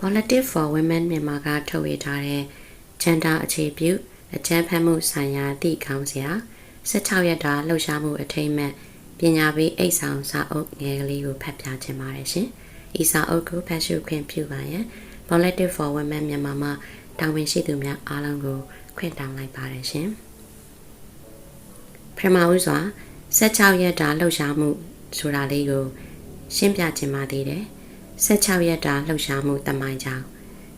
Politics for Women မြန်မာကထုတ်ဝေထားတဲ့ဂျန်ဒါအခြေပြုအကြမ်းဖက်မှုဆိုင်ရာအသည့်ခေါင်းစဉ်ဟာ16ရက်တာလှုပ်ရှားမှုအထိမ်းအမှတ်ပညာပေးအိတ်ဆောင်စာအုပ်ငယ်ကလေးကိုဖတ်ပြခြင်းပါတယ်ရှင်။ဤစာအုပ်ကိုဖတ်ရှုခွင့်ပြုပါရန် Politics for Women မြန်မာမှာတာဝန်ရှိသူများအားလုံးကိုခွင့်တောင်းလိုက်ပါတယ်ရှင်။ပထမဦးစွာ 16ရက်တာလှုပ်ရှားမှုဆိုတာလေးကိုရှင်းပြခြင်းပါသေးတယ်။16ရက်တာလှုပ်ရှားမှုတမိုင်းကြောင်း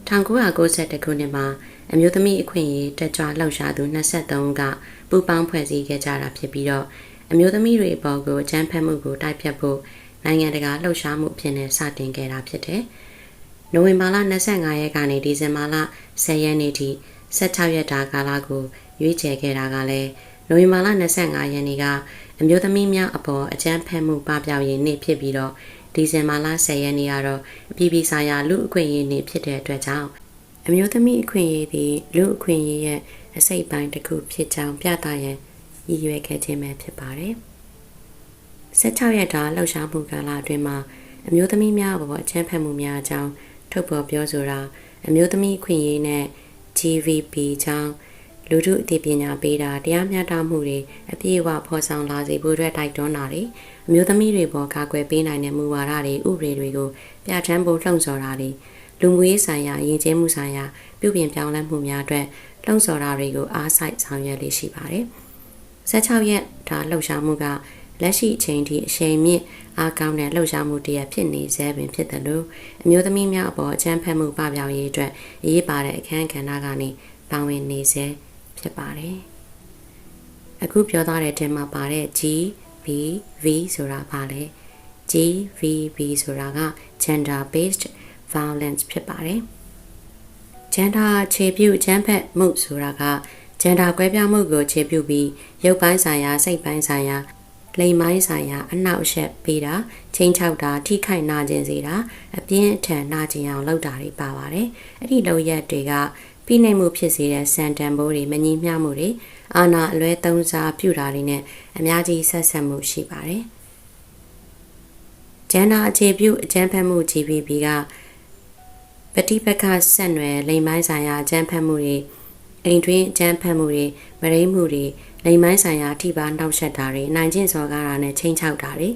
1992ခုနှစ်မှာအမျိုးသမီးအခွင့်အရေးတက်ကြွလှုပ်ရှားသူ23ကပူးပေါင်းဖွဲ့စည်းခဲ့ကြတာဖြစ်ပြီးတော့အမျိုးသမီးတွေအပေါ်ကိုအကြမ်းဖက်မှုကိုတိုက်ဖြတ်ဖို့နိုင်ငံတကာလှုပ်ရှားမှုအဖြစ်နဲ့စတင်ခဲ့တာဖြစ်တယ်။နိုဝင်ဘာလ25ရက်ကနေဒီဇင်ဘာလ10ရက်နေ့ထိ16ရက်တာကာလကိုရွေးချယ်ခဲ့တာကလည်းနိုဝင်ဘာလ25ရက်နေ့က အမျိုးသမီးများအပေါ်အကြမ်းဖက်မှုပပျောက်ရေးနေ့ဖြစ်ပြီးတော့ဒီဇင်ဘာလ10ရက်နေ့ကတော့အပြည်ပြည်ဆိုင်ရာလူအခွင့်အရေးနေ့ဖြစ်တဲ့အတွက်ကြောင့်အမျိုးသမီးအခွင့်အရေးသည်လူအခွင့်အရေးရဲ့အစိတ်ပိုင်းတစ်ခုဖြစ်ကြောင်းပြသရန်ရည်ရွယ်ခဲ့ခြင်းပဲဖြစ်ပါတယ်။16ရက်တာလှုပ်ရှားမှုကာလအတွင်းမှာအမျိုးသမီးများအပေါ်အချမ်းဖက်မှုများအကြောင်းထုတ်ဖော်ပြောဆိုတာအမျိုးသမီးအခွင့်အရေးနဲ့ GVP ကြောင်း လူထုအသိပညာပေးတာတရားမျှတမှုတွေအပြည့်အဝဖော်ဆောင်လာစေဖို့အတွက်တိုက်တွန်းတာတွေအမျိုးသမီးတွေပေါ်ကာကွယ်ပေးနိုင်တဲ့မူဝါဒတွေဥပဒေတွေကိုပြဋ္ဌာန်းဖို့လှုံ့ဆော်တာတွေလူမှုရေးဆိုင်ရာယဉ်ကျေးမှုဆိုင်ရာပြုပြင်ပြောင်းလဲမှုများအတွက်လှုံ့ဆော်တာတွေကိုအားစိုက်ဆောင်ရွက်လေးရှိပါတယ်။16ရက်ဒါလှုပ်ရှားမှုကလက်ရှိအချိန်ထိအချိန်မြင့်အားကောင်းတဲ့လှုပ်ရှားမှုတရဖြစ်နေစေပင်ဖြစ်တယ်လို့အမျိုးသမီးများအပေါ်အချမ်းဖက်မှုပပျောက်ရေးအတွက်အရေးပါတဲ့အခမ်းကဏ္ဍကနေပါဝင်နေစေ ဖြစ်ပါတယ်။အခုပြောသွားတဲ့တင်မှာပါတဲ့ G V V ဆိုတာပါလေ G V V ဆိုတာက gender based violence ဖြစ်ပါတယ်။ gender ခြေပြုအချမ်းဖက်မှုဆိုတာက gender ကွဲပြားမှုကိုခြေပြုပြီးရုပ်ပိုင်းဆိုင်ရာစိတ်ပိုင်းဆိုင်ရာလိမ်ပိုင်းဆိုင်ရာအနောက်အရှက်ပေးတာချင်းချောက်တာထိခိုက်နာကျင်စေတာအပြင်းအထန်နာကျင်အောင်လုပ်တာတွေပါပါတယ်။အဲ့ဒီလုပ်ရက်တွေက ဖိနှိပ်မှုဖြစ်စေတဲ့စံတန်ဖိုးတွေမငြင်းမျှမှုတွေအာဏာအလွဲသုံးစားပြုတာတွေနဲ့အများကြီးဆက်ဆက်မှုရှိပါတယ်။ဂျန်နာအခြေပြုအကြမ်းဖက်မှု GBB ကပฏิပက္ခဆက်နွယ်လိမ်မိုင်းဆိုင်ရာအကြမ်းဖက်မှုတွေအိမ်တွင်းအကြမ်းဖက်မှုတွေမရိမှုတွေလိမ်မိုင်းဆိုင်ရာထိပါနှောက်ယှက်တာတွေနိုင်ကျင့်စော်ကားတာနဲ့ချိန်ချောက်တာတွေ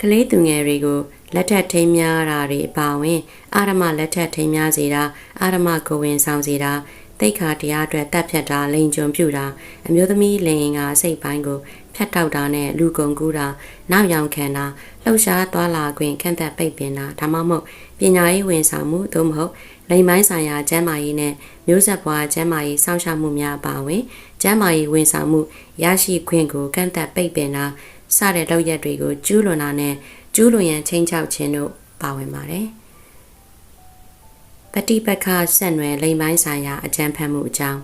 ကလေးသူငယ်တွေကိုလက်ထက်ထိမ်းများတာတွေအပါအဝင် အာရမလက်ထက်ထိမ်းများစေတာအာရမကိုဝင်ဆောင်စေတာတိတ်ခါတရားအတွက်တပ်ဖြတ်တာလိန်ကျွံပြူတာအမျိုးသမီးလိန်ကစိတ်ပိုင်းကိုဖြတ်တောက်တာနဲ့လူကုန်ကူးတာနောက်ရောင်ခံတာလှုပ်ရှားသွားလာခွင့်ခန့်သက်ပိတ်ပင်တာဒါမှမဟုတ်ပညာရေးဝန်ဆောင်မှုသို့မဟုတ်လိမ်ပိုင်းဆိုင်ရာကျန်းမာရေးနဲ့မျိုးဆက်ပွားကျန်းမာရေးစောင့်ရှောက်မှုများပါဝင်ကျန်းမာရေးဝန်ဆောင်မှုရရှိခွင့်ကိုကန့်သက်ပိတ်ပင်တာ စတဲ့လုပ်ရက်တွေကိုကျူးလွန်တာနဲ့ကျူးလွန်ရန်ချင်းချောက်ခြင်းတို့ပါဝင်ပါတယ်။ပฏิပက္ခဆက်နွယ်လိမ်ပိုင်းဆိုင်ရာအကြံဖတ်မှုအကြောင်း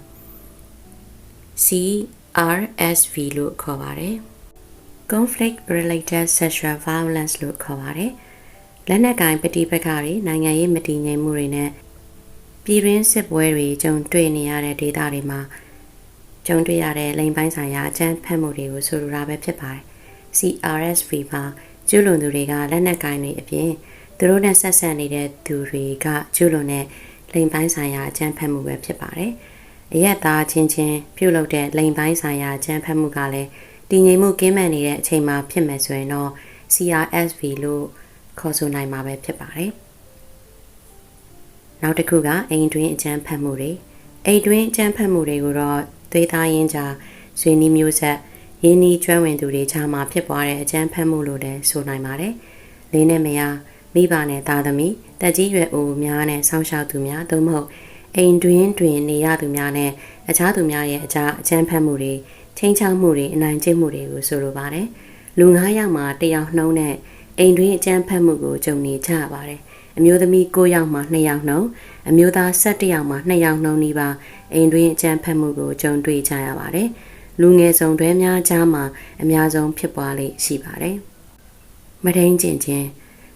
CRSV လို့ခေါ်ပါတယ်။ Conflict Related Sexual Violence လို့ခေါ်ပါတယ်။လက်နက်ကင်ပဋိပက္ခတွေနိုင်ငံရေးမတည်ငြိမ်မှုတွေနဲ့ပြည်တွင်းစစ်ပွဲတွေကြုံတွေ့နေရတဲ့ဒေသတွေမှာကြုံတွေ့ရတဲ့လိမ်ပိုင်းဆိုင်ရာအကြမ်းဖက်မှုတွေကိုဆိုလိုတာပဲဖြစ်ပါတယ်။ CRSV မှာကျူးလွန်သူတွေကလက်နက်ကင်တွေအပြင်သူတို့နဲ့ဆက်ဆက်နေတဲ့သူတွေကကျူးလွန်တဲ့လိမ်ပိုင်းဆိုင်ရာအကြမ်းဖက်မှုပဲဖြစ်ပါတယ်။အရက်သားချင်းချင်းပြုတ်လုတဲ့လိမ်ပိုင်းဆိုင်ရာအကြမ်းဖက်မှုကလည်းတည်ငြိမ်မှုကင်းမဲ့နေတဲ့အချိန်မှာဖြစ်မယ်ဆိုရင်တော့ CRSV လို့ခေါ်ဆိုနိုင်မှာပဲဖြစ်ပါတယ်။နောက်တစ်ခုကအိမ်တွင်းအကြမ်းဖက်မှုတွေအိမ်တွင်းအကြမ်းဖက်မှုတွေကိုတော့သွေးသားရင်းကြားဆွေနီးမျိုးဆက် ရင်းနှီးကျွမ်းဝင်သူတွေကြားမှာဖြစ်ပွားတဲ့အကြမ်းဖက်မှုလို့လည်းဆိုနိုင်ပါတယ်။လင်းနဲ့မယားမိဘနဲ့သားသမီးတက်ကြီးရွယ်အိုများနဲ့ဆောင်းရှောက်သူများသို့မဟုတ်အိမ်တွင်တွင်နေရသူများနဲ့အခြားသူများရဲ့အကြအကြမ်းဖက်မှုတွေချင်းချောက်မှုတွေအနိုင်ကျင့်မှုတွေကိုဆိုလိုပါတယ်လူ9ယောက်မှာတယောက်နှုံးနဲ့အိမ်တွင်အကြမ်းဖက်မှုကိုကြုံနေကြရပါတယ်အမျိုးသမီး9ယောက်မှာ2ယောက်နှုံးအမျိုးသား17ယောက်မှာ2ယောက်နှုံးနီးပါအိမ်တွင်အကြမ်းဖက်မှုကိုကြုံတွေ့ကြရပါတယ် လူငယ်ဆောင်တွဲများကြားမှာအများဆုံးဖြစ်ပွားလေရှိပါတယ်မဒိန်ကျင်ချင်း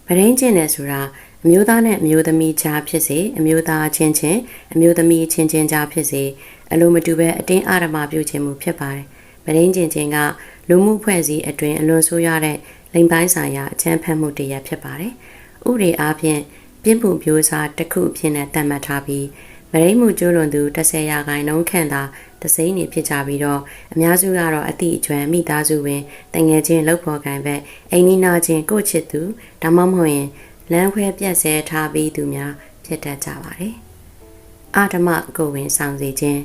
ဗရင်းကျင့်တယ်ဆိုတာအမျိုးသားနဲ့အမျိုးသမီးကြားဖြစ်စေအမျိုးသားချင်းချင်းအမျိုးသမီးချင်းချင်းကြားဖြစ်စေအလိုမတူပဲအတင်းအာရမပြုခြင်းမှုဖြစ်ပါတယ်။ဗရင်းကျင့်ခြင်းကလူမှုဖွဲ့စည်းအတွင်းအလွန်ဆိုးရတဲ့လိမ်ပိုင်းဆိုင်ရာအကြမ်းဖက်မှုတရားဖြစ်ပါတယ်။ဥပဒေအားဖြင့်ပြင်းမှုမျိုးစားတစ်ခုအဖြစ်နဲ့သတ်မှတ်ထားပြီးမရိမှုကျူးလွန်သူ10ရာခိုင်နှုန်းခန့်သာ တစိမ့်နေဖြစ်ကြပြီးတော့အများစုကတော့အသည့်အကျွမ်းမိသားစုဝင်တငယ်ချင်းလောက်ဖော်ကန်ဘက်အိမ်နီးနာချင်းကိုချစ်သူဒါမှမဟုတ်ရင်လမ်းခွဲပြက်ဆဲထားပြီးသူများဖြစ်တတ်ကြပါတယ်။အာဓမကိုဝင်ဆောင်စေခြင်း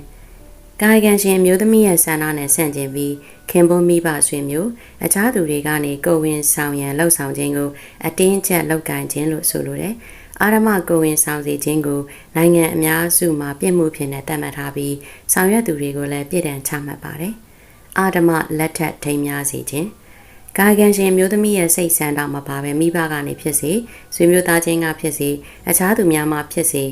ကာယကံရှင်မျိုးသမီးရဲ့ဆန္ဒနဲ့ဆန့်ကျင်ပြီးခင်ပွန်းမိဘဆွေမျိုးအခြားသူတွေကနေကိုဝင်ဆောင်ရန်လှုပ်ဆောင်ခြင်းကိုအတင်းကျပ်လှုပ်ကန်ခြင်းလို့ဆိုလိုတယ်။ အာရမကိုဝင်ဆောင်စေခြင်းကိုနိုင်ငံအများစုမှာပြစ်မှုဖြစ်နေတတ်မှတ်ထားပြီးဆောင်ရွက်သူတွေကိုလည်းပြည်ဒဏ်ချမှတ်ပါတယ်။အာရမလက်ထက်ထိမ်းများစေခြင်းကာယကံရှင်မျိုးသမီးရဲ့စိတ်ဆန္ဒမှာပါပဲမိဘကနေဖြစ်စေဆွေမျိုးသားချင်းကဖြစ်စေအခြားသူများမှဖြစ်စေ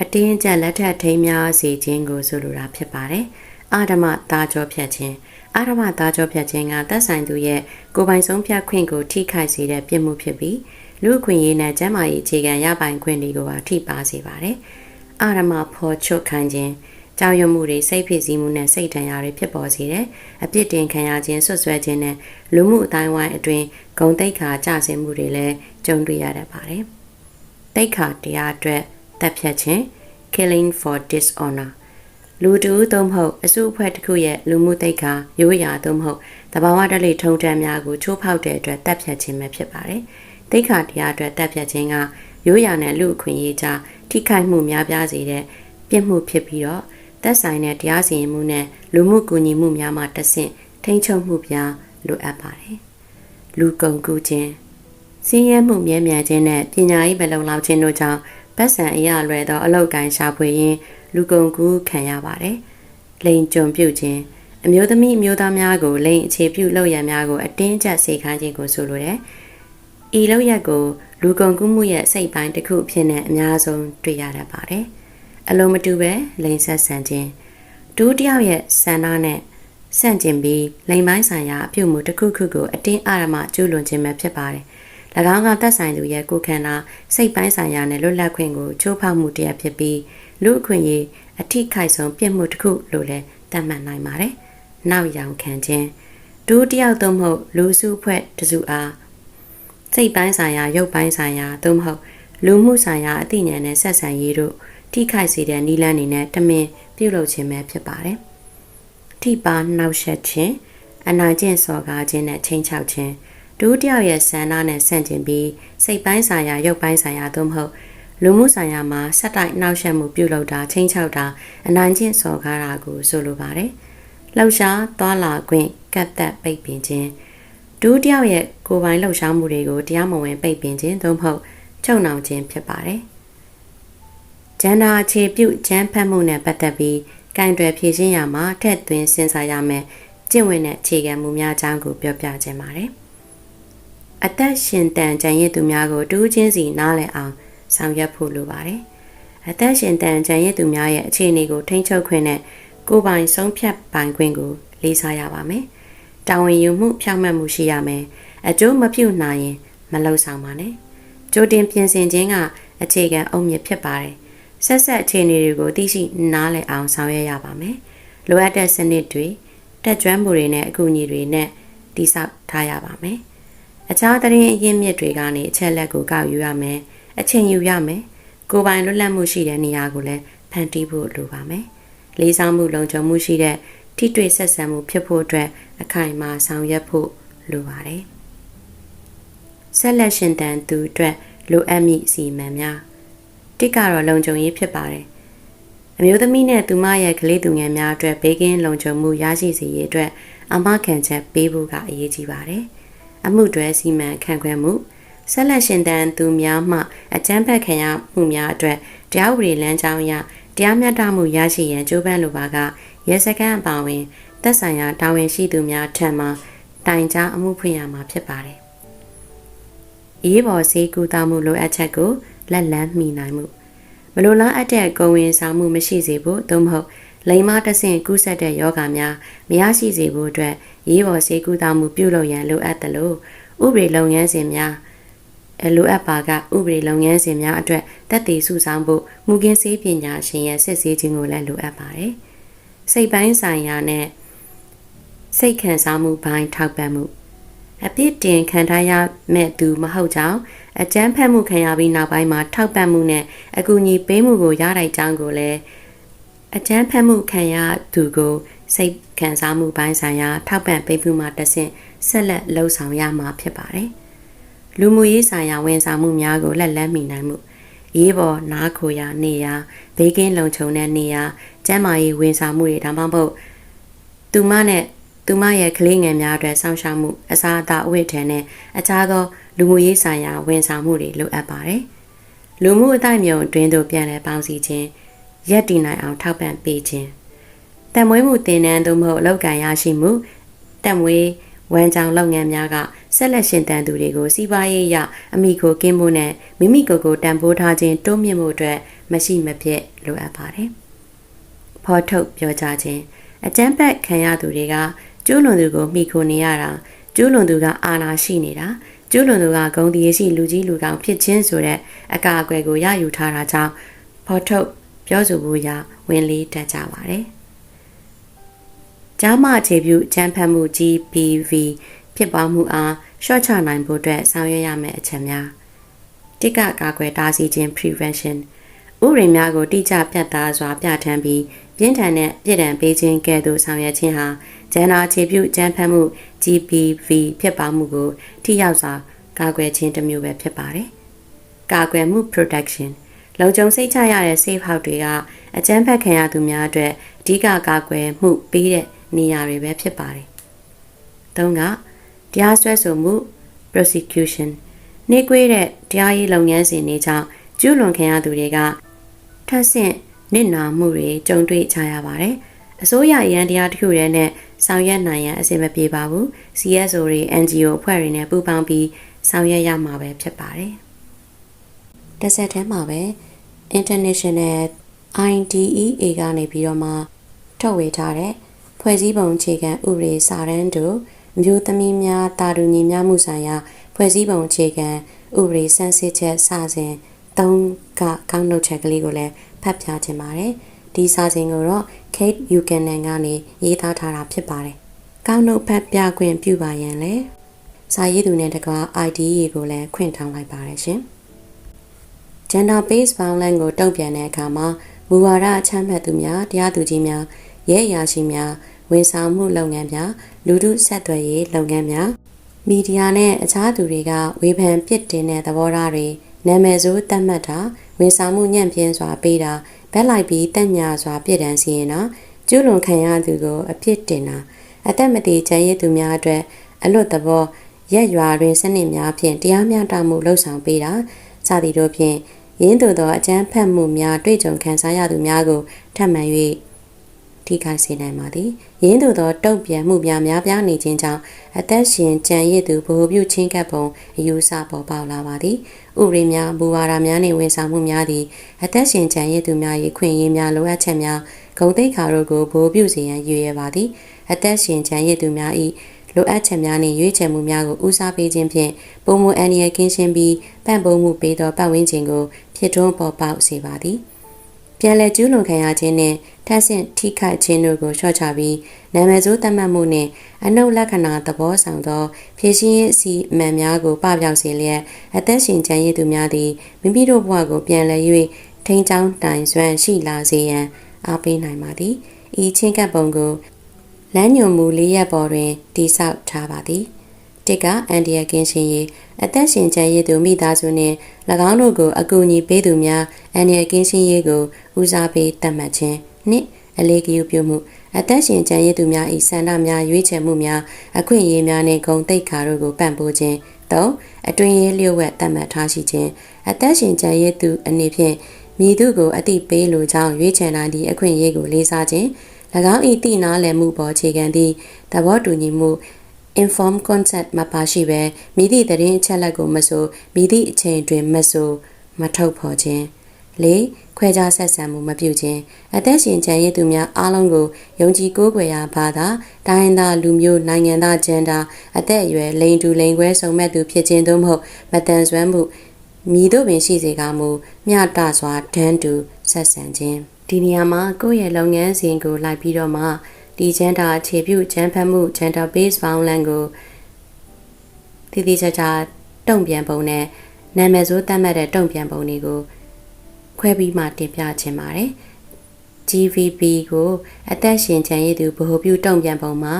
အတင်းကျပ်လက်ထက်ထိမ်းများစေခြင်းကိုဆိုလိုတာဖြစ်ပါတယ်။အာဓမသားကြောဖြတ်ခြင်းအာဓမသားကြောဖြတ်ခြင်းကသက်ဆိုင်သူရဲ့ကိုယ်ပိုင်ဆုံးဖြတ်ခွင့်ကိုထိခိုက်စေတဲ့ပြစ်မှုဖြစ်ပြီး လူ့အခွင့်အရေးနဲ့ကျန်းမာရေးအခြေခံရပိုင်ခွင့်တွေကိုပါထိပါစေပါတယ်။အာဓမဖော်ချုပ်ခံခြင်းကြောက်ရွံ့မှုတွေစိတ်ဖြစ်စည်းမှုနဲ့စိတ်ဒဏ်ရာတွေဖြစ်ပေါ်စေတယ်။အပြစ်တင်ခံရခြင်းဆွဆွဲခြင်းနဲ့လူမှုအတိုင်းဝိုင်းအတွင်းဂုံတိတ်ခါကြဆင်းမှုတွေလည်းကြုံတွေ့ရတတ်ပါတယ်။တိတ်ခါတရားအတွက်တပ်ဖြတ်ခြင်း killing for dishonor လူတူသို့မဟုတ်အစုအဖွဲ့တစ်ခုရဲ့လူမှုတိတ်ခါရိုးရာသို့မဟုတ်တဘာဝတလေထုံတမ်းများကိုချိုးဖောက်တဲ့အတွက်တပ်ဖြတ်ခြင်းပဲဖြစ်ပါတယ်။ တိတ်ခါတရားအတွက်တပ်ဖြတ်ခြင်းကရိုးရာနဲ့လူအခွင့်အရေးကြားထိခိုက်မှုများပြားစေတဲ့ပြစ်မှုဖြစ်ပြီးတော့သက်ဆိုင်တဲ့တရားစီရင်မှုနဲ့လူမှုကူညီမှုများမှတဆင့်ထိန်းချုပ်မှုပြလိုအပ်ပါတယ်။လူကုန်ကူးခြင်းစင်းရဲမှုမြဲမြံခြင်းနဲ့ပညာရေးဘလုံလောက်ခြင်းတို့ကြောင့်ဗတ်ဆန်အရာလွယ်သောအလောက်ကိုင်းရှာဖွေရင်းလူကုန်ကူးခံရပါတယ်။လိန်ကြုံပြုတ်ခြင်းအမျိုးသမီးအမျိုးသားများကိုလိန်အခြေပြုလုပ်ရများကိုအတင်းကျပ်စေခိုင်းခြင်းကိုဆိုလိုတယ်။ ဤလောက်ရက်ကိုလူကုန်ကူးမှုရဲ့စိတ်ပိုင်းတစ်ခုဖြစ်နေအများဆုံးတွေ့ရတတ်ပါတယ်။အလုံးမတူပဲလိန်ဆက်ဆန်ခြင်းဒူးတယောက်ရဲ့ဆန္ဒနဲ့ဆန့်ကျင်ပြီးလိန်ပိုင်းဆိုင်ရာအပြုမှုတစ်ခုခုကိုအတင်းအဓမ္မကျူးလွန်ခြင်းပဲဖြစ်ပါတယ်။၎င်းကသက်ဆိုင်သူရဲ့ကိုယ်ခန္ဓာစိတ်ပိုင်းဆိုင်ရာနဲ့လွတ်လပ်ခွင့်ကိုချိုးဖောက်မှုတရားဖြစ်ပြီးလူအခွင့်အရေးအထိခိုက်ဆုံးပြစ်မှုတစ်ခုလို့လည်းသတ်မှတ်နိုင်ပါတယ်။နောက်ရောင်ခံခြင်းဒူးတယောက်သို့မဟုတ်လူစုဖွဲ့တစုအား စိတ်ပိုင်းဆိုင်ရာရုပ်ပိုင်းဆိုင်ရာသို့မဟုတ်လူမှုဆိုင်ရာအသိဉာဏ်နဲ့ဆက်ဆံရေးတို့ထိခိုက်စေတဲ့နိလန်းနေနဲ့တမင်ပြုလုပ်ခြင်းပဲဖြစ်ပါတယ်။ထိပါနှောက်ယှက်ခြင်းအနာကျင့်စော်ကားခြင်းနဲ့ချင်းချောက်ခြင်းဒုတိယရဲ့ဆန္ဒနဲ့ဆန့်ကျင်ပြီးစိတ်ပိုင်းဆိုင်ရာရုပ်ပိုင်းဆိုင်ရာသို့မဟုတ်လူမှုဆိုင်ရာမှာဆက်တိုက်နှောက်ယှက်မှုပြုလုပ်တာချင်းချောက်တာအနိုင်ကျင့်စော်ကားတာကိုဆိုလိုပါတယ်။လှောက်ရှားသွားလာခွင့်ကတ်သက်ပိတ်ပင်ခြင်း ဒုတိယရဲ့ကိုယ်ပိုင်လှောက်ရှားမှုတွေကိုတရားမဝင်ပိတ်ပင်ခြင်းသို့မဟုတ်ချုပ်နှောင်ခြင်းဖြစ်ပါတယ်။ဂျန်နာအခြေပြုဂျမ်းဖတ်မှုနဲ့ပတ်သက်ပြီးကင်တွယ်ဖြည့်ရှင်းရမှာထက်သွင်းစဉ်းစားရမယ်ကျင့်ဝင်တဲ့အခြေခံမူများအကြောင်းကိုပြောပြခြင်းပါတယ်။အသက်ရှင်တန်ကြံရည်သူများကိုတူးချင်းစီနားလည်အောင်ဆောင်ရွက်ဖို့လိုပါတယ်။အသက်ရှင်တန်ကြံရည်သူများရဲ့အခြေအနေကိုထိန်းချုပ်ခွင့်နဲ့ကိုယ်ပိုင်ဆုံးဖြတ်ပိုင်ခွင့်ကိုလေးစားရပါမယ်။ တာဝန်ယူမှုဖြောင့်မတ်မှုရှိရမယ်။အကျိုးမပြုနိုင်ရင်မလှုပ်ဆောင်ပါနဲ့။ကြိုတင်ပြင်ဆင်ခြင်းကအခြေခံအုံမြစ်ဖြစ်ပါတယ်။ဆက်ဆက်အခြေအနေတွေကိုသိရှိနားလည်အောင်ဆောင်ရွက်ရပါမယ်။လိုအပ်တဲ့စနစ်တွေတက်ကြွမှုတွေနဲ့အကူအညီတွေနဲ့တည်ဆောက်ထားရပါမယ်။အခြားသတင်းအရင်းမြစ်တွေကနေအချက်လက်ကိုကောက်ယူရမယ်။အချိန်ယူရမယ်။ကိုယ်ပိုင်လွတ်လပ်မှုရှိတဲ့နေရာကိုလည်းဖန်တီးဖို့လိုပါမယ်။လေးစားမှုလုံခြုံမှုရှိတဲ့ ထိတွေ့ဆက်ဆံမှုဖြစ်ဖို့အတွက်အခိုင်အမာဆောင်ရွက်ဖို့လိုပါတယ်။ဆက်လက်ရှင်တန်သူအတွက်လိုအပ်မည့်အစီအမံများတစ်ကတော့လုံခြုံရေးဖြစ်ပါတယ်အမျိုးသမီးနဲ့သူမရဲ့ကလေးသူငယ်များအတွက်ဘေးကင်းလုံခြုံမှုရရှိစေရေးအတွက်အမခံချက်ပေးဖို့ကအရေးကြီးပါတယ်။အမှုတွဲစီမံခန့်ခွဲမှုဆက်လက်ရှင်တန်သူများမှအကြမ်းဖက်ခံရမှုများအတွက်တရားဥပဒေလမ်းကြောင်းအရ တရားမျှတမှုရရှိရန်ကြိုးပမ်းလိုပါကရဲစခန်းအပါအဝင်သက်ဆိုင်ရာတာဝန်ရှိသူများထံမှတိုင်ကြားအမှုဖွင့်ရမှာဖြစ်ပါတယ်။အေးဘော်စေးကူတာမှုလိုအပ်ချက်ကိုလက်လန်းမိနိုင်မှုမလိုလားအပ်တဲ့ကုံဝင်ဆောင်မှုမရှိစေဖို့သို့မဟုတ်လိမ်မတဆင့်ကူးဆက်တဲ့ယောဂများမရရှိစေဖို့အတွက်ရေးပေါ်စေကူတာမှုပြုလုပ်ရန်လိုအပ်တယ်လို့ဥပဒေလုပ်ငန်းစဉ်များအလိုအပ်ပါကဥပဒေလုပ်ငန်းစဉ်များအတွက် တက်တည်စုဆောင်ဖို့မူကင်းစေးပညာရှင်ရဲ့စစ်ဆေးခြင်းကိုလည်းလိုအပ်ပါတယ်။စိတ်ပိုင်းဆိုင်ရာနဲ့စိတ်ခံစားမှုပိုင်းထောက်ပံ့မှုအပြစ်တင်ခံထားရမဲ့သူမဟုတ်ကြောင်းအကြမ်းဖက်မှုခံရပြီးနောက်ပိုင်းမှာထောက်ပံ့မှုနဲ့အကူအညီပေးမှုကိုရတဲ့ကြောင်းကိုလည်းအကြမ်းဖက်မှုခံရသူကိုစိတ်ခံစားမှုပိုင်းဆိုင်ရာထောက်ပံ့ပေးမှုမှတဆင့်ဆက်လက်လှုပ်ဆောင်ရမှာဖြစ်ပါတယ်။လူမှုရေးဆိုင်ရာဝန်ဆောင်မှုများကိုလက်လန်းမိနိုင်မှု ရေးပေါ်နားခိုရာနေရာဘေးကင်းလုံခြုံတဲ့နေရာကျန်းမာရေးဝန်ဆောင်မှုတွေဒါမှမဟုတ်သူမနဲ့သူမရဲ့ကလေးငယ်များအတွက်စောင့်ရှောက်မှုအစားအသောက်အဝတ်ထည်နဲ့အခြားသောလူမှုရေးဆိုင်ရာဝန်ဆောင်မှုတွေလိုအပ်ပါတယ်။လူမှုအတိုင်းမြုံအတွင်းသို့ပြန်လည်ပေါင်းစည်းခြင်းရက်တည်နိုင်အောင်ထောက်ပံ့ပေးခြင်းတံမွေးမှုတင်နန်းသို့မဟုတ်အလောက်ကန်ရရှိမှုတံမွေး ဝန်ကြောင်လုပ်ငန်းများကဆက်လက်ရှင်တန်သူတွေကိုစီးပွားရေးအရအမိကိုကင်းဖို့နဲ့မိမိကိုယ်ကိုတန်ဖိုးထားခြင်းတိုးမြင့်မှုအတွက်မရှိမဖြစ်လိုအပ်ပါတယ်။ဖော်ထုတ်ပြောကြားခြင်းအကြမ်းဖက်ခံရသူတွေကကျူးလွန်သူကိုမိခိုနေရတာကျူးလွန်သူကအာဏာရှိနေတာကျူးလွန်သူကဂုံတည်ရှိလူကြီးလူကောင်ဖြစ်ခြင်းဆိုတဲ့အကာအကွယ်ကိုရယူထားတာကြောင့်ဖော်ထုတ်ပြောဆိုဖို့ရဝင်လေးတက်ကြပါတယ်။ ကြားမအခြေပြုချမ်းဖတ်မှု GPV ဖြစ်ပွားမှုအားရှော့ချနိုင်ဖို့အတွက်ဆောင်ရွက်ရမယ့်အချက်များတိကကာကွယ်တားဆီးခြင်း prevention ဥပဒေများကိုတိကျပြတ်သားစွာပြဋ္ဌာန်းပြီးပြင်းထန်တဲ့ပြည်ထန်ပေးခြင်းကဲ့သို့ဆောင်ရွက်ခြင်းဟာဂျန်နာအခြေပြုကြမ်းဖက်မှု GPV ဖြစ်ပါမှုကိုထိရောက်စွာကာကွယ်ခြင်းတစ်မျိုးပဲဖြစ်ပါတယ်။ကာကွယ်မှု protection လုံခြုံစိတ်ချရတဲ့ safe house တွေကအကြမ်းဖက်ခံရသူများအတွက်အဓိကကာကွယ်မှုပေးတဲ့ နေရာတွေပဲဖြစ်ပါတယ်။၃ကတရားစွဲဆိုမှု prosecution နှိကွေးတဲ့တရားရေးလုပ်ငန်းစဉ်တွေကြောင့်ကျူးလွန်ခံရသူတွေကထပ်ဆင့်နစ်နာမှုတွေကြုံတွေ့ကြရပါတယ်။အစိုးရရန်တရားတစ်ခုတည်းနဲ့ဆောင်ရွက်နိုင်ရန်အဆင်မပြေပါဘူး။ CSO တွေ NGO အဖွဲ့တွေနဲ့ပူးပေါင်းပြီးဆောင်ရွက်ရမှာပဲဖြစ်ပါတယ်။တစ်ဆက်တည်းမှာပဲ International IDEA ကနေပြီးတော့မှထုတ်ဝေထားတဲ့ ဖွဲ့စည်းပုံအခြေခံဥပဒေစာတမ်းတို့မျိုးသမီးများတာတူညီများမှုဆိုင်ရာဖွဲ့စည်းပုံအခြေခံဥပဒေစမ်းစစ်ချက်စစဉ်၃ကကောင်းနှုတ်ချက်ကလေးကိုလည်းဖတ်ပြခြင်းပါတယ်။ဒီစာစဉ်ကိုတော့ Kate Buchanan ကနေရေးသားထားတာဖြစ်ပါတယ်။ကောင်းနှုတ်ဖတ်ပြခွင့်ပြုပါရန်လည်းစာရေးသူနဲ့တကွာ IDE ကိုလည်းခွင့်ထောင်းလိုက်ပါတယ်ရှင်။ Gender based violence ကိုတုံ့ပြန်တဲ့အခါမှာမူဝါဒအချမ်းဖတ်သူများတရားသူကြီးများရဲအရာရှိများ ဝန်ဆောင်မှုလုပ်ငန်းများလူထုဆက်သွယ်ရေးလုပ်ငန်းများမီဒီယာနဲ့အခြားသူတွေကဝေဖန်ပစ်တင်တဲ့သဘောထားတွေနာမည်ဆိုးတတ်မှတ်တာဝန်ဆောင်မှုညံ့ပြင်းစွာပေးတာဘက်လိုက်ပြီးတက်ညာစွာပြစ်ဒဏ်စီရင်တာကျူးလွန်ခံရသူကိုအပြစ်တင်တာအသက်မတည်ချမ်းရည်သူများအတွက်အလွတ်သဘောရက်ရွာတွင်စနစ်များဖြင့်တရားမျှတမှုလှုပ်ဆောင်ပေးတာစသည်တို့ဖြင့်ရင်းသို့သောအကြမ်းဖက်မှုများတွေ့ကြုံခံစားရသူများကိုထပ်မံ၍ ထိခိုက်စေနိုင်ပါသည်ရင်းသို့သောတုံ့ပြန်မှုများများပြားနေခြင်းကြောင့်အသက်ရှင်ကြံရည်သူဗဟုပြုချင်းကပ်ပုံအယူဆပေါ်ပေါက်လာပါသည်ဥပဒေများဘူဝါဒများနှင့်ဝန်ဆောင်မှုများသည်အသက်ရှင်ကြံရည်သူများ၏ခွင့်အရေးများလိုအပ်ချက်များဂုဏ်သိက္ခာတို့ကိုဗဟုပြုစေရန်ရည်ရွယ်ပါသည်အသက်ရှင်ကြံရည်သူများ၏လိုအပ်ချက်များနှင့်ရွေးချယ်မှုများကိုဦးစားပေးခြင်းဖြင့်ပုံမအန်ရကင်းရှင်းပြီးပံ့ပိုးမှုပေးသောပတ်ဝန်းကျင်ကိုဖြစ်ထွန်းပေါ်ပေါက်စေပါသည် ပြန်လည်ကျူးလွန်ခံရခြင်းနှင့်ထပ်ဆင့်ထိခိုက်ခြင်းတို့ကိုလျှော့ချပြီးနာမည်ဆိုးသတ်မှတ်မှုနှင့်အနုလက္ခဏာသဘောဆောင်သောဖြည့်ရှင်းရေးအစီအမံများကိုပပျောက်စေလျက်အသက်ရှင်ကြံရည်သူများသည်မိမိတို့ဘဝကိုပြန်လည်၍ထိန်းချောင်းတိုင်စွမ်းရှိလာစေရန်အားပေးနိုင်ပါသည်ဤချင်းကပ်ပုံကိုလမ်းညွန်မှုလေးရပ်ပေါ်တွင်တည်ဆောက်ထားပါသည် တစ်ကအန်ဒီယကင်းရှင်ရေးအသက်ရှင်ချမ်းရည်သူမိသားစုနှင့်၎င်းတို့ကိုအကူအညီပေးသူများအန်ဒီယကင်းရှင်ရေးကိုဦးစားပေးတတ်မှတ်ခြင်းနှင့်အလေးဂရုပြုမှုအသက်ရှင်ကြံရည်သူများ၏ဆန္ဒများရွေးချယ်မှုများအခွင့်အရေးများနှင့်ဂုဏ်သိက္ခာတို့ကိုပံ့ပိုးခြင်း၃အတွင်ရေးလျှို့ဝှက်တတ်မှတ်ထားရှိခြင်းအသက်ရှင်ကြံရည်သူအနေဖြင့်မိသူကိုအတိပေးလိုကြောင်းရွေးချယ်နိုင်သည့်အခွင့်အရေးကိုလေးစားခြင်း၎င်း၏တည်နာလည်မှုပေါ်အခြေခံသည့်သဘောတူညီမှု inform concept မပါရှိပဲမိသည့်သတင်းအချက်လက်ကိုမဆိုမိသည့်အချိန်တွင်မဆိုမထုတ်ဖော်ခြင်း၄ခွဲခြားဆက်ဆံမှုမပြုခြင်းအသက်ရှင်ချမ်းရည်သူများအားလုံးကိုယုံကြည်ကိုးကွယ်ရာဘာသာတိုင်းသားလူမျိုးနိုင်ငံသားကျန်းတာအသက်အရွယ်လိန်တူလိန်ခွဲစုံမဲ့သူဖြစ်ခြင်းသို့မဟုတ်မတန်ဆွမ်းမှုမြည်တို့ပင်ရှိစေကမူမျှတစွာဒန်းတူဆက်ဆံခြင်းဒီနေရာမှာကိုယ့်ရဲ့လုပ်ငန်းစဉ်ကိုလိုက်ပြီးတော့မှ ဒီချမ်းတာအခြေပြုချမ်းဖတ်မှု gender based violence ကိုတည်တည်ချာချာတုံ့ပြန်ပုံနဲ့နာမည်ဆိုးသတ်မှတ်တဲ့တုံ့ပြန်ပုံတွေကိုခွဲပြီးမှတင်ပြခြင်းပါတယ်။ GVB ကိုအသက်ရှင်ချန်ရည်သူဗဟိုပြုတုံ့ပြန်ပုံမှာ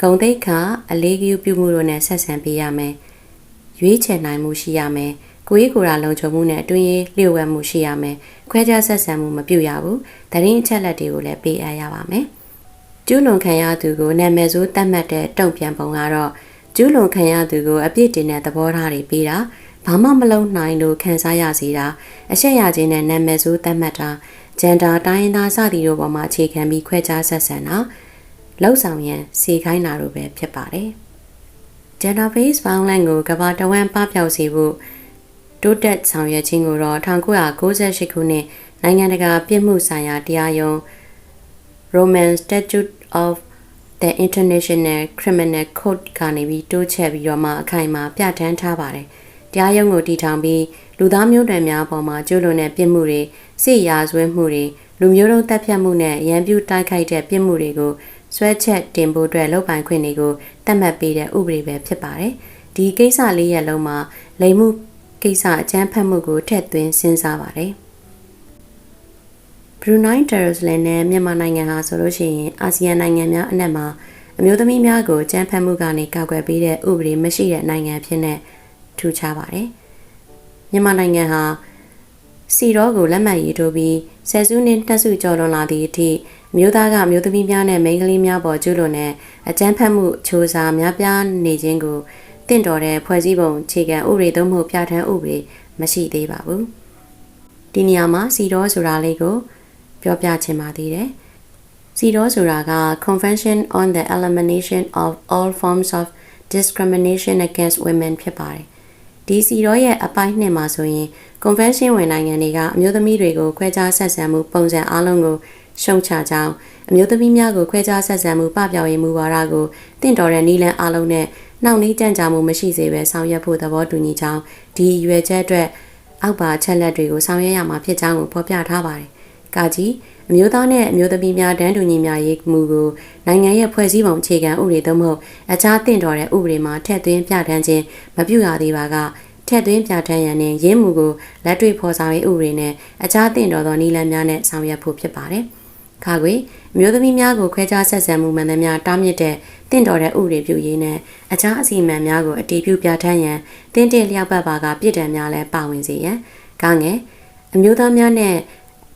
ဂုံတိတ်ခါအလေးကျူပြုမှုတို့နဲ့ဆက်ဆံပေးရမယ်။ရွေးချယ်နိုင်မှုရှိရမယ်။ကိုယ်ရေးကိုယ်ရာလုံခြုံမှုနဲ့အတွင်းရေးလျှို့ဝှက်မှုရှိရမယ်။ခွဲခြားဆက်ဆံမှုမပြုရဘူး။တရင်အချက်လက်တွေကိုလည်းပေးအပ်ရပါမယ်။ ကျူးလွန်ခံရသူကိုနာမည်ဆိုးသတ်မှတ်တဲ့တုံ့ပြန်ပုံကတော့ကျူးလွန်ခံရသူကိုအပြစ်တင်တဲ့သဘောထားတွေပေးတာဘာမှမလုပ်နိုင်လို့ခံစားရစေတာအရှက်ရခြင်းနဲ့နာမည်ဆိုးသတ်မှတ်တာဂျန်ဒါတိုင်းရင်းသားစသည်တို့ပေါ်မှာအခြေခံပြီးခွဲခြားဆက်ဆံတာလောက်ဆောင်ရန်စီခိုင်းတာတို့ပဲဖြစ်ပါတယ်။ Gender based violence ကိုကမ္ဘာတဝန်းပပျောက်စေဖို့တိုးတက်ဆောင်ရွက်ခြင်းကိုတော့1998ခုနှစ်နိုင်ငံတကာပြစ်မှုဆိုင်ရာတရားရုံး Roman Statute of the International Criminal Code ကနေပြီးတိုးချက်ပြီးတော့မှအခိုင်အမာပြဋ္ဌာန်းထားပါတယ်။တရားရုံးကိုတည်ထောင်ပြီးလူသားမျိုးနွယ်များပေါ်မှာကျူးလွန်တဲ့ပြစ်မှုတွေစစ်ရာဇဝတ်မှုတွေလူမျိုးတုံးတပ်ဖြတ်မှုနဲ့ရန်ပြုတိုက်ခိုက်တဲ့ပြစ်မှုတွေကိုဆွဲချက်တင်ဖို့အတွက်လုပ်ပိုင်ခွင့်တွေကိုသတ်မှတ်ပေးတဲ့ဥပဒေပဲဖြစ်ပါတယ်။ဒီကိစ္စလေးရဲ့လုံးမှာလိမ်မှုကိစ္စအကြမ်းဖက်မှုကိုထည့်သွင်းစဉ်းစားပါတယ်။ Brunei Darussalam နဲ့မြန်မာနိုင်ငံဟာဆိုလို့ရှိရင်အာဆီယံနိုင်ငံများအနက်မှာအမျိုးသမီးများကိုကြမ်းဖက်မှုကနေကာကွယ်ပေးတဲ့ဥပဒေမရှိတဲ့နိုင်ငံဖြစ်နေထူခြားပါတယ်။မြန်မာနိုင်ငံဟာစီရောကိုလက်မှတ်ရေးထိုးပြီးဆယ်စုနှစ်တက်စုကျော်လွန်လာသည့်အထိမြို့သားကအမျိုးသမီးများနဲ့မိန်းကလေးများပေါ်ကျူးလွန်တဲ့အကြမ်းဖက်မှုချိုးစားများပြားနေခြင်းကိုတင့်တော်တဲ့ဖွဲ့စည်းပုံခြေခံဥပဒေသို့မဟုတ်ပြဋ္ဌာန်းဥပဒေမရှိသေးပါဘူး။ဒီနေရာမှာစီရောဆိုတာလေးကို ပြောပြချင်ပါသေးတယ်။စီရောဆိုတာက Convention on the Elimination of All Forms of Discrimination Against Women ဖြစ်ပါတယ်။ဒီစီရောရဲ့အပိုင်းနှစ်မှာဆိုရင် Convention ဝင်နိုင်ငံတွေကအမျိုးသမီးတွေကိုခွဲခြားဆက်ဆံမှုပုံစံအလုံးကိုရှုံချကြောင်းအမျိုးသမီးများကိုခွဲခြားဆက်ဆံမှုပပျောက်ရေးမူဝါဒကိုတင့်တော်တဲ့နည်းလမ်းအလုံးနဲ့နှောင့်နှေးကြံ့ကြာမှုမရှိစေဘဲဆောင်ရွက်ဖို့သဘောတူညီကြောင်းဒီရွယ်ချက်အတွက်အောက်ပါချက်လက်တွေကိုဆောင်ရွက်ရမှာဖြစ်ကြောင်းကိုဖော်ပြထားပါတယ်။ ကာကြီးအမျိုးသားနဲ့အမျိုးသမီးများတန်းတူညီမျှရေးမှုကိုနိုင်ငံရဲ့ဖွဲ့စည်းပုံအခြေခံဥပဒေသို့မဟုတ်အခြားတင့်တော်တဲ့ဥပဒေမှာထည့်သွင်းပြဋ္ဌာန်းခြင်းမပြုရသေးပါကထည့်သွင်းပြဋ္ဌာန်းရန်နှင့်ရင်းမှုကိုလက်တွေ့ဖော်ဆောင်ရေးဥပဒေနဲ့အခြားတင့်တော်သောနည်းလမ်းများနဲ့ဆောင်ရွက်ဖို့ဖြစ်ပါတယ်။ခါခွေအမျိုးသမီးများကိုခွဲခြားဆက်ဆံမှုမှန်သမျှတားမြစ်တဲ့တင့်တော်တဲ့ဥပဒေပြုရေးနဲ့အခြားအစီအမံများကိုအတည်ပြုပြဋ္ဌာန်းရန်တင်းတင်းလျောက်ပတ်ပါကပြည်တံများလည်းပါဝင်စေရန်ကောင်းငယ်အမျိုးသားများနဲ့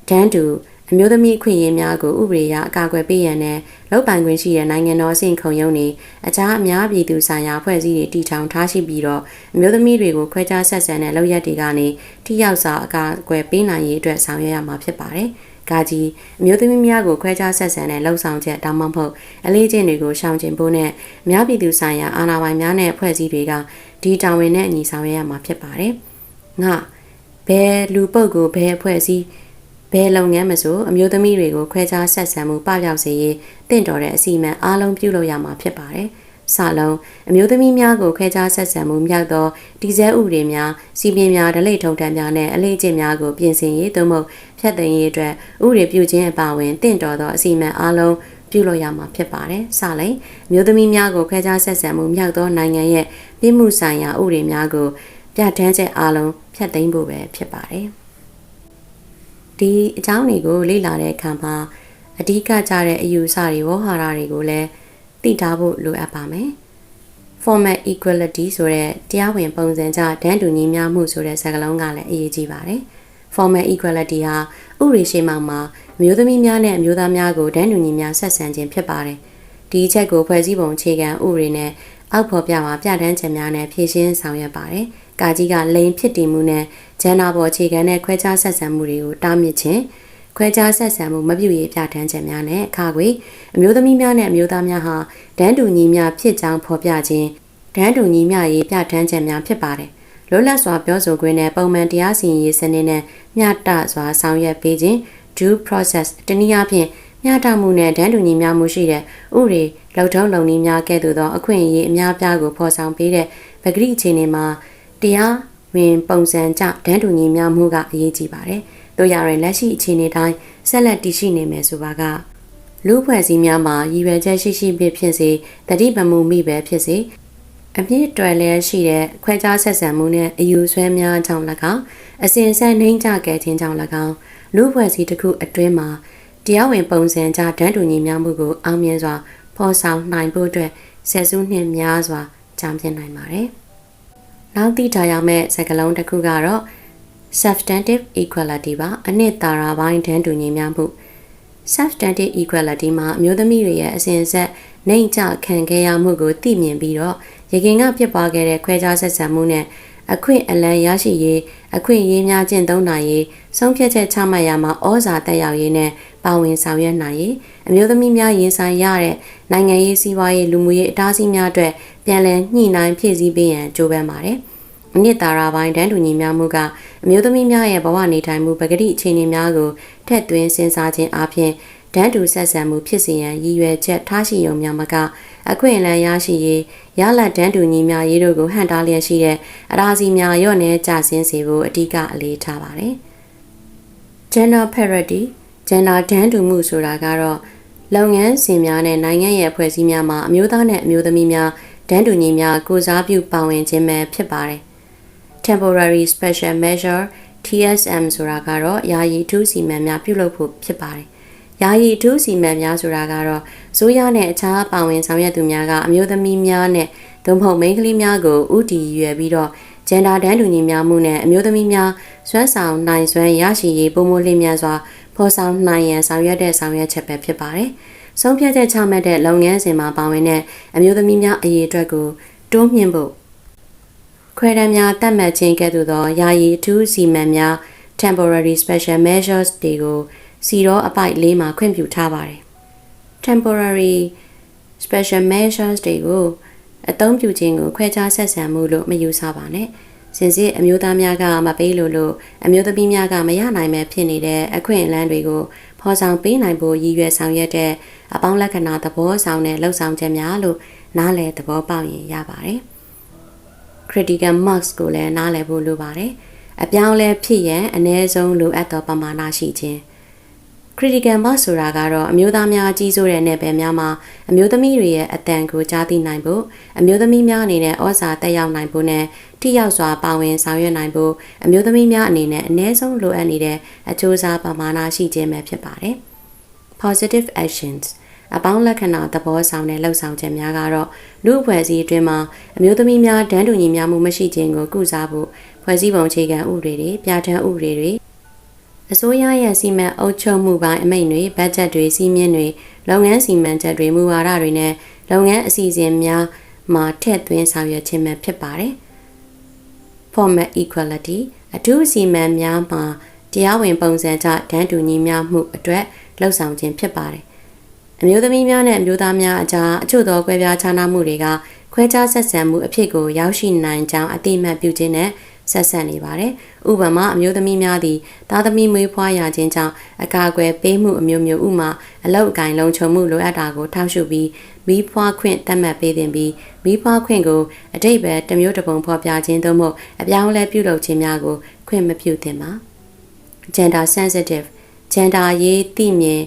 ဒန်းတူအမျိုးသမီးအခွင့်အရေးများကိုဥပဒေအရအကာအကွယ်ပေးရန်နဲ့လုပ်ပိုင်ခွင့်ရှိတဲ့နိုင်ငံတော်အဆင့်ခုံရုံးတွေအခြားအများပြည်သူဆိုင်ရာဖွဲ့စည်းတွေတည်ထောင်ထားရှိပြီးတော့အမျိုးသမီးတွေကိုခွဲခြားဆက်ဆံတဲ့လုပ်ရက်တွေကနေထိရောက်စွာအကာအကွယ်ပေးနိုင်ရေးအတွက်ဆောင်ရွက်ရမှာဖြစ်ပါတယ်။ကာကြီးအမျိုးသမီးများကိုခွဲခြားဆက်ဆံတဲ့လှုပ်ဆောင်ချက်တောင်းမဖို့အလေးကျင့်တွေကိုရှောင်ကျဉ်ဖို့နဲ့အများပြည်သူဆိုင်ရာအာဏာပိုင်များနဲ့အဖွဲ့အစည်းတွေကဒီတာဝန်နဲ့အညီဆောင်ရွက်ရမှာဖြစ်ပါတယ်။ငါဘယ်လူပုတ်ကိုဘယ်အဖွဲ့အစည်း ဘယ်လုပ်ငန်းမဆိုအမျိုးသမီးတွေကိုခွဲခြားဆက်ဆံမှုပပျောက်စေရေးတင့်တော်တဲ့အစီအမံအားလုံးပြုလုပ်ရမှာဖြစ်ပါတယ်။စလုံးအမျိုးသမီးများကိုခွဲခြားဆက်ဆံမှုမြောက်သောဒီဇဲဥပဒေများစီပင်များဒလိထုံတန်းများနဲ့အလေးကျင့်များကိုပြင်ဆင်ရေးသို့မဟုတ်ဖျက်သိမ်းရေးအတွက်ဥပဒေပြုခြင်းအပါအဝင်တင့်တော်သောအစီအမံအားလုံးပြုလုပ်ရမှာဖြစ်ပါတယ်။စလိမ်မျိုးသမီးများကိုခွဲခြားဆက်ဆံမှုမြောက်သောနိုင်ငံရဲ့ပြည်မှုဆိုင်ရာဥပဒေများကိုပြဋ္ဌာန်းချက်အားလုံးဖျက်သိမ်းဖို့ပဲဖြစ်ပါတယ်။ ဒီအကြောင်းတွေကိုလေ့လာတဲ့အခါမှာအဓိကကြတဲ့အယူအဆတွေဝေါ်ဟာရတွေကိုလည်းသိထားဖို့လိုအပ်ပါမယ်။ format equality ဆိုတဲ့တရားဝင်ပုံစံကြဒန်းတူညီမျှမှုဆိုတဲ့စကားလုံးကလည်းအရေးကြီးပါတယ်။ format equality ဟာဥပဒေရှိမှမှာမျိုးသမီးများနဲ့မျိုးသားများကိုဒန်းတူညီမျှဆက်ဆံခြင်းဖြစ်ပါတယ်။ဒီအချက်ကိုဖွဲ့စည်းပုံအခြေခံဥပဒေနဲ့အောက်ဖော်ပြမှာပြဋ္ဌာန်းချက်များနဲ့ဖြည့်ရှင်းဆောင်ရွက်ပါတယ်။ ကာကြီးကလိန်ဖြစ်တည်မှုနဲ့ဂျန်နာပေါ်အခြေခံတဲ့ခွဲခြားဆက်ဆံမှုတွေကိုတားမြစ်ခြင်းခွဲခြားဆက်ဆံမှုမပြုရေးပြဋ္ဌာန်းချက်များနဲ့အခါခွေအမျိုးသမီးများနဲ့အမျိုးသားများဟာဒန်းတူညီမျှဖြစ်ကြောင်းဖော်ပြခြင်းဒန်းတူညီမျှရေးပြဋ္ဌာန်းချက်များဖြစ်ပါတယ်။လွတ်လပ်စွာပြောဆိုခွင့်နဲ့ပုံမှန်တရားစီရင်ရေးစနစ်နဲ့မျှတစွာဆောင်ရွက်ပေးခြင်း due process တနည်းအားဖြင့်မျှတမှုနဲ့ဒန်းတူညီမျှမှုရှိတဲ့ဥပဒေလုံထုံးလုံနည်းများကဲ့သို့သောအခွင့်အရေးအများပြားကိုဖော်ဆောင်ပေးတဲ့ပဂရိအခြေအနေမှာ တရားဝင်ပုံစံကြဒန်းတူညီမျှမှုကအရေးကြီးပါတယ်။တို့ရရင်လက်ရှိအခြေအနေတိုင်းဆက်လက်တည်ရှိနေမယ်ဆိုပါကလူဖွဲ့စည်းများမှာရည်ရွယ်ချက်ရှိရှိဖြစ်ဖြစ်စေတတိပမှုမိပဲဖြစ်စေအပြည့်တွယ်လျက်ရှိတဲ့ခွဲခြားဆက်ဆံမှုနဲ့အယူဆွဲများကြောင့်၎င်းအစဉ်အဆက်နှိမ့်ချခဲ့ခြင်းကြောင့်၎င်းလူ့ဘွယ်စီတစ်ခုအတွင်းမှာတရားဝင်ပုံစံကြတန်းတူညီမျှမှုကိုအောင်မြင်စွာဖော်ဆောင်နိုင်ဖို့အတွက်ဆက်စုနှစ်များစွာကြာမြင့်နိုင်ပါတယ်။ နောက်သိထားရမယ့်စကားလုံးတစ်ခုကတော့ substantive equality ပါအနှစ်သာရပိုင်းတန်းတူညီမျှမှု substantive equality မှာအမျိုးသမီးတွေရဲ့အစဉ်အဆက်နှိမ်ချခံခဲ့ရမှုကိုသိမြင်ပြီးတော့ရခင်ကဖြစ်ပွားခဲ့တဲ့ခွဲခြားဆက်ဆံမှုနဲ့အခွင့်အလံရရှိရေးအခွင့်အရေးများကျင့်သုံးနိုင်ရေးဆုံးဖြတ်ချက်ချမှတ်ရမှာဩဇာတက်ရောက်ရေးနဲ့ပါဝင်ဆောင်ရွက်နိုင်ရေးအမျိုးသမီးများရင်ဆိုင်ရတဲ့ နိုင်ငံရေးစီးပွားရေးလူမှုရေးအတားအဆီးများအတွက်ပြန်လည်ညှိနှိုင်းဖြည့်ဆည်းပေးရန်ကြိုးပမ်းပါတယ်။အနှစ်သာရပိုင်းတန်းတူညီများမှုကအမျိုးသမီးများရဲ့ဘဝနေထိုင်မှုပဂတိအခြေအနေများကိုထက်သွင်းစဉ်းစားခြင်းအပြင်တန်းတူဆက်ဆံမှုဖြစ်စေရန်ရည်ရွယ်ချက်ထားရှိရုံများမကအခွင့်အလမ်းရရှိရေးရလတ်တန်းတူညီများရေးတို့ကိုဟန်တားလျက်ရှိတဲ့အရာစီများရော့နေကြဆင်းစေဖို့အဓိကအလေးထားပါတယ်။ Gender parity gender တန်းတူမှုဆိုတာကတော့ လုပ်ငန်းစဉ်များနဲ့နိုင်ငံရဲ့အဖွဲ့အစည်းများမှာအမျိုးသားနဲ့အမျိုးသမီးများတန်းတူညီများကိုစားပြုပါဝင်ခြင်းပဲဖြစ်ပါတယ်။ temporary special measure TSM ဆိုတာကတော့ယာယီထူးစီမံများပြုလုပ်ဖို့ဖြစ်ပါတယ်။ယာယီထူးစီမံများဆိုတာကတော့ဇိုးရနဲ့အခြားပါဝင်ဆောင်ရွက်သူများကအမျိုးသမီးများနဲ့သို့မဟုတ်မိန်းကလေးများကိုဥတီရွယ်ပြီးတော့ဂျန်ဒါတန်းတူညီများမှုနဲ့အမျိုးသမီးများစွမ်းဆောင်နိုင်စွမ်းရရှိရေးပုံမလေးများစွာ ဖော်ဆောင်နိုင်ရန်ဆောင်ရွက်တဲ့ဆောင်ရွက်ချက်ပဲဖြစ်ပါတယ်။ဆုံးဖြတ်ချက်ချမှတ်တဲ့လုပ်ငန်းစဉ်မှာပါဝင်တဲ့အမျိုးသမီးများအရေးအတွက်ကိုတိုးမြှင့်ဖို့ခွဲတမ်းများတတ်မှတ်ခြင်းကဲ့သို့သောယာယီအထူးစီမံများ temporary special measures တွေကိုစီရောအပိုက်လေးမှာခွင့်ပြုထားပါတယ်။ temporary special measures တွေကိုအသုံးပြုခြင်းကိုခွဲခြားဆက်ဆံမှုလို့မယူဆပါနဲ့။ စင်စစ်အမျိုးသားများကမပေးလို့လို့အမျိုးသမီးများကမရနိုင်မဲ့ဖြစ်နေတဲ့အခွင့်အလမ်းတွေကိုဖော်ဆောင်ပေးနိုင်ဖို့ရည်ရွယ်ဆောင်ရွက်တဲ့အပေါင်းလက္ခဏာသဘောဆောင်တဲ့လှုပ်ဆောင်ချက်များလို့နားလည်သဘောပေါက်ရင်ရပါတယ်။ critical marks ကိုလည်းနားလည်ဖို့လိုပါတယ်။အပြောင်းလဲဖြစ်ရန်အ ਨੇ ဆုံးလိုအပ်သောပမာဏရှိခြင်း critical mass ဆိုတာကတော့အမျိုးသားများကြီးစိုးတဲ့နယ်ပယ်များမှာအမျိုးသမီးတွေရဲ့အတန်ကိုကြားသိနိုင်ဖို့အမျိုးသမီးများအနေနဲ့ဩဇာတက်ရောက်နိုင်ဖို့နဲ့ထိရောက်စွာပါဝင်ဆောင်ရွက်နိုင်ဖို့အမျိုးသမီးများအနေနဲ့အ ਨੇ ဆုံးလိုအပ်နေတဲ့အကျိုးစားပမာဏရှိခြင်းပဲဖြစ်ပါတယ်။ positive actions အပေါင်းလက္ခဏာသဘောဆောင်တဲ့လှုပ်ဆောင်ချက်များကတော့လူအဖွဲ့အစည်းအတွင်းမှာအမျိုးသမီးများတန်းတူညီမျှမှုမရှိခြင်းကိုကုစားဖို့ဖွဲ့စည်းပုံအခြေခံဥပဒေတွေပြဋ္ဌာန်းဥပဒေတွေ အစိုးရရဲ့စီမံအုပ်ချုပ်မှုပိုင်းအမိန့်တွေဘတ်ဂျက်တွေစီးမြင့်တွေလုပ်ငန်းစီမံချက်တွေမူဝါဒတွေနဲ့လုပ်ငန်းအစီအစဉ်များမှာထည့်သွင်းဆောင်ရွက်ခြင်းပဲဖြစ်ပါတယ်။ format equality အထူးစီမံများမှာတရားဝင်ပုံစံကြတန်းတူညီမျှမှုအတွက်လှုပ်ဆောင်ခြင်းဖြစ်ပါတယ်။အမျိုးသမီးများနဲ့အမျိုးသားများအကြားအချို့သောကွဲပြားခြားနားမှုတွေကခွဲခြားဆက်ဆံမှုအဖြစ်ကိုရောက်ရှိနိုင်ကြောင်းအတိအမှတ်ပြုခြင်းနဲ့ ဆက်ဆက်နေပါတယ်။ဥပမာအမျိုးသမီးများသည်သားသမီးမွေးဖွားရခြင်းကြောင့်အကာအကွယ်ပေးမှုအမျိုးမျိုးဥမာအလောက်အကင်လုံခြုံမှုလိုအပ်တာကိုထောက်ရှုပြီးမိဖွားခွင့်တတ်မှတ်ပေးတင်ပြီးမိဖွားခွင့်ကိုအတိတ်ပဲတစ်မျိုးတစ်ပုံဖော်ပြခြင်းသို့မဟုတ်အပြောင်းလဲပြုလုပ်ခြင်းများကိုခွင့်မပြုသင့်ပါ။ gender sensitive gender ရေးသိမြင်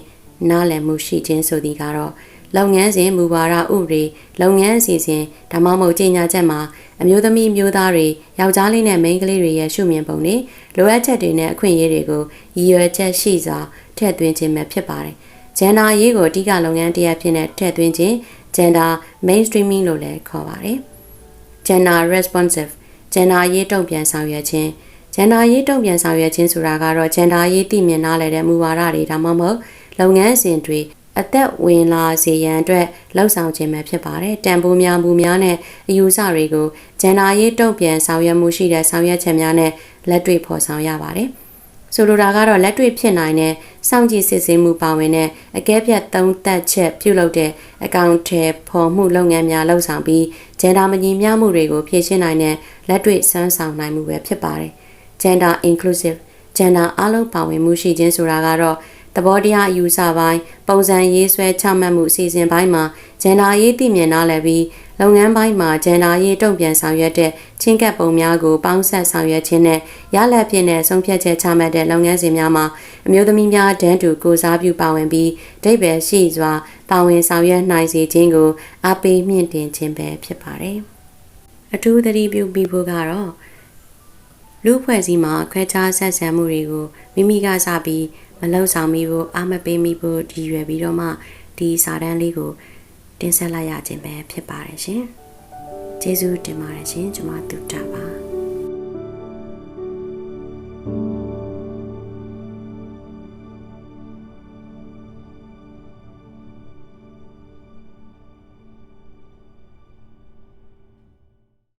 နားလည်မှုရှိခြင်းဆိုသည်ကတော့ လုပ်ငန်းစဉ်မူဝါဒဥပဒေလုပ်ငန်းအစီအစဉ်ဒါမှမဟုတ်ကြေညာချက်မှာအမျိုးသမီးမျိုးသားတွေယောက်ျားလေးနဲ့မိန်းကလေးတွေရဲ့ရှုမြင်ပုံတွေလိုအပ်ချက်တွေနဲ့အခွင့်အရေးတွေကိုရည်ရွယ်ချက်ရှိစွာထည့်သွင်းခြင်းပဲဖြစ်ပါတယ်။ gender ရေးကိုအဓိကလုပ်ငန်းတစ်ရပ်ဖြစ်တဲ့ထည့်သွင်းခြင်း gender mainstreaming လို့လည်းခေါ်ပါတယ်။ gender responsive gender ရေးတုံ့ပြန်ဆောင်ရွက်ခြင်း gender ရေးတုံ့ပြန်ဆောင်ရွက်ခြင်းဆိုတာကတော့ gender ရေးသိမြင်နားလည်တဲ့မူဝါဒတွေဒါမှမဟုတ်လုပ်ငန်းစဉ်တွေ အသက်ဝင်လာစေရန်အတွက်လှုံ့ဆော်ခြင်းပဲဖြစ်ပါတယ်။တန်ဖိုးများမှုများနဲ့အယူဆတွေကိုဂျန်နာရေးတုံ့ပြန်ဆောင်ရွက်မှုရှိတဲ့ဆောင်ရွက်ချက်များနဲ့လက်တွေ့ဖော်ဆောင်ရပါတယ်။ဆိုလိုတာကတော့လက်တွေ့ဖြစ်နိုင်တဲ့စောင့်ကြည့်စစ်ဆေးမှုပါဝင်တဲ့အကဲဖြတ်သုံးသပ်ချက်ပြုလုပ်တဲ့အကောင့်ထဲဖော်မှုလုပ်ငန်းများလှုပ်ဆောင်ပြီးဂျန်ဒါမညီမျှမှုတွေကိုဖြည့်ရှင်းနိုင်တဲ့လက်တွေ့စမ်းဆောင်နိုင်မှုပဲဖြစ်ပါတယ်။ gender inclusive gender အလုံးပါဝင်မှုရှိခြင်းဆိုတာကတော့ သဘောတရားအယူဆပိုင်းပုံစံရေးဆွဲချမှတ်မှုအစီအစဉ်ပိုင်းမှာဂျန်နာရေးသိမြင်နားလည်ပြီးလုပ်ငန်းပိုင်းမှာဂျန်နာရေးတုံ့ပြန်ဆောင်ရွက်တဲ့ချင်းကပ်ပုံများကိုပေါင်းဆက်ဆောင်ရွက်ခြင်းနဲ့ရလဒ်ဖြစ်တဲ့ဆုံးဖြတ်ချက်ချမှတ်တဲ့လုပ်ငန်းစဉ်များမှာအမျိုးသမီးများတန်းတူကိုစားပြုပါဝင်ပြီးဒိတ်ပဲရှိစွာပါဝင်ဆောင်ရွက်နိုင်စေခြင်းကိုအားပေးမြင့်တင်ခြင်းပဲဖြစ်ပါတယ်။အထူးသတိပြုမိဖို့ကတော့လူဖွဲ့စည်းမှာခွဲခြားဆက်ဆံမှုတွေကိုမိမိကစပြီး မလုံဆောင်မိဖို့အာမပေးမိဖို့ဒီရွယ်ပြီးတော့မှဒီစာတန်းလေးကိုတင်ဆက်လိုက်ရခြင်းပဲဖြစ်ပါတယ်ရှင်ကျေးဇူးတင်ပါတယ်ရှင်ကျွန်မတူတာပါ